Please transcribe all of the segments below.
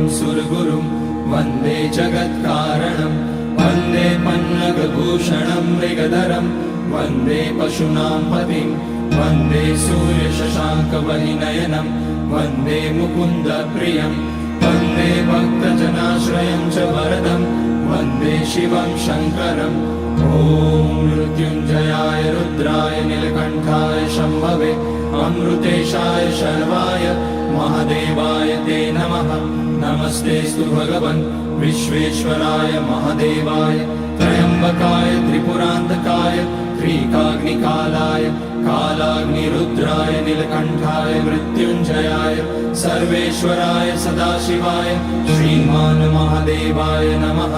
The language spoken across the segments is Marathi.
उमापतिं सुरगुरुं वन्दे जगत्कारणं वन्दे पन्नगभूषणं मृगधरं वन्दे पशूनां पतिं वन्दे सूर्यशशाङ्कवलिनयनं वन्दे मुकुन्दप्रियं वन्दे भक्तजनाश्रयं च वरदं वन्दे शिवं शङ्करम् ॐ मृत्युञ्जयाय रुद्राय नीलकण्ठाय शम्भवे अमृतेशाय शर्वाय महादेवाय ते नमः। नमस्तेऽस्तु भगवन्। विश्वेश्वराय महादेवाय। त्र्यम्बकाय त्रिपुरान्तकाय त्रिकाग्निकालाय कालाग्निरुद्राय नीलकण्ठाय मृत्युञ्जयाय सर्वेश्वराय सदाशिवाय श्रीमान् महादेवाय नमः।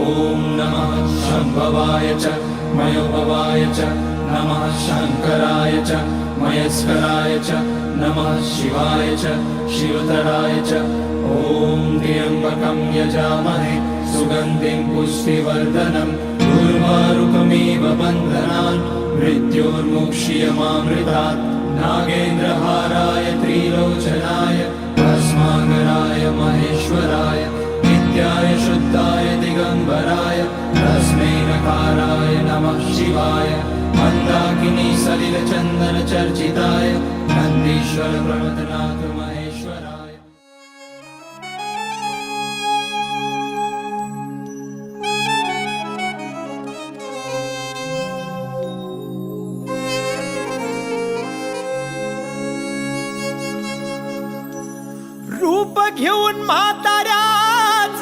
ॐ नमः शम्भवाय च मयोभवाय च नमः शङ्कराय च मयस्कराय च नमः शिवाय च शिवतराय च ॐ त्र्यम्बकं यजामहे सुगन्धिं पुष्टिवर्धनम् उर्वारुकमिव बन्धनान् मृत्योर्मुक्ष्यमामृतात् नागेन्द्रहाराय त्रिलोचनाय भस्माकराय महेश्वराय मन्दाकिनी सलिलचन्दनचर्चिताय नन्दीश्वर प्रमथनाथ महेश्वराय। रूप घेऊन म्हाताऱ्याच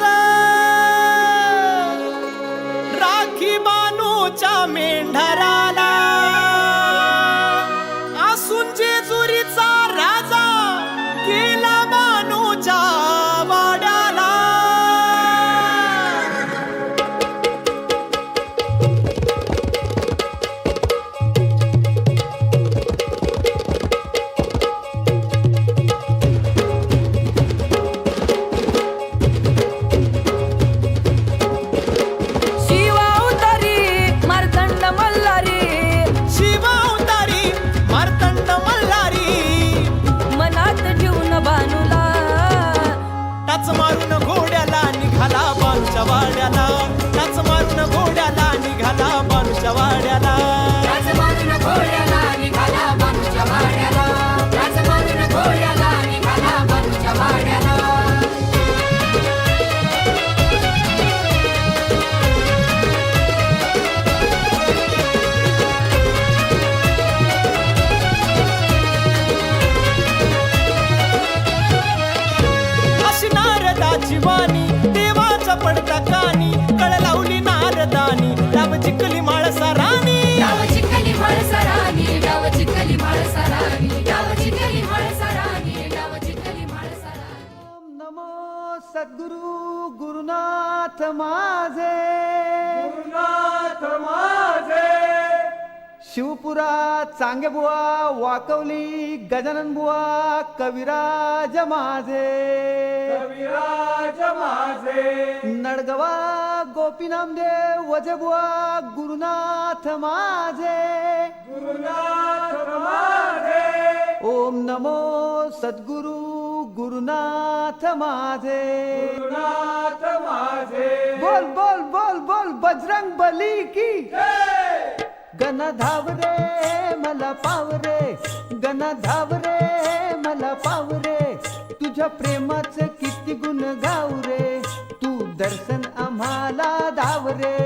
राखी बानूच्या मेंढराला चिकली माळसा राणी. डाव चिखली माळसरानी डाव चिखली माळसरानी डाव चिखली माळसरानी डाव चिखली माळसरानी ओम नमो सद्गुरु गुरुनाथ माझे. गुरुनाथ माझे शिवपुरा चांगेबुवा वाकवली गजानन बुवा कविराज माझे. कविराज माझे. नडगवा गोपी नामदेव वजबुवा गुरुनाथ माझे. गुरुनाथ माझे. ओम नमो सद्गुरु गुरुनाथ माझे. गुरुनाथ माझे. बोल बोल बोल बोल बजरंग बली की गण धाव रे मला पाव रे गण धाव रे मला पाव रे तुझ्या प्रेमाचं किती गुण गाव रे तू दर्शन आम्हाला धाव रे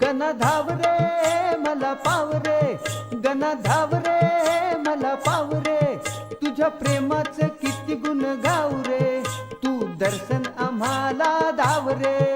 गण धाव रे पाव रे तुझ्या प्रेमाचं किती गुण गाव रे तू दर्शन आम्हाला धाव रे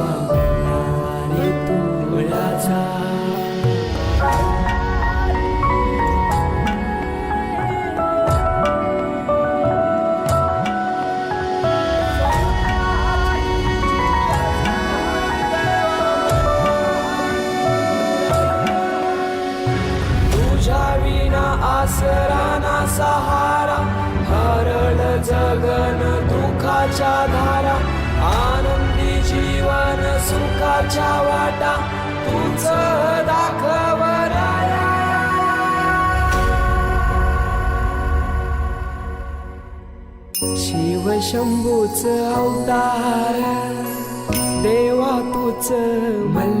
आसरा सहारा हरळ जगन दुखाच्या धारा आनंदी जीवन सुखाच्या वाटा तुझ दाखव शिव शंभूच अवतार देवा तूच मल्ल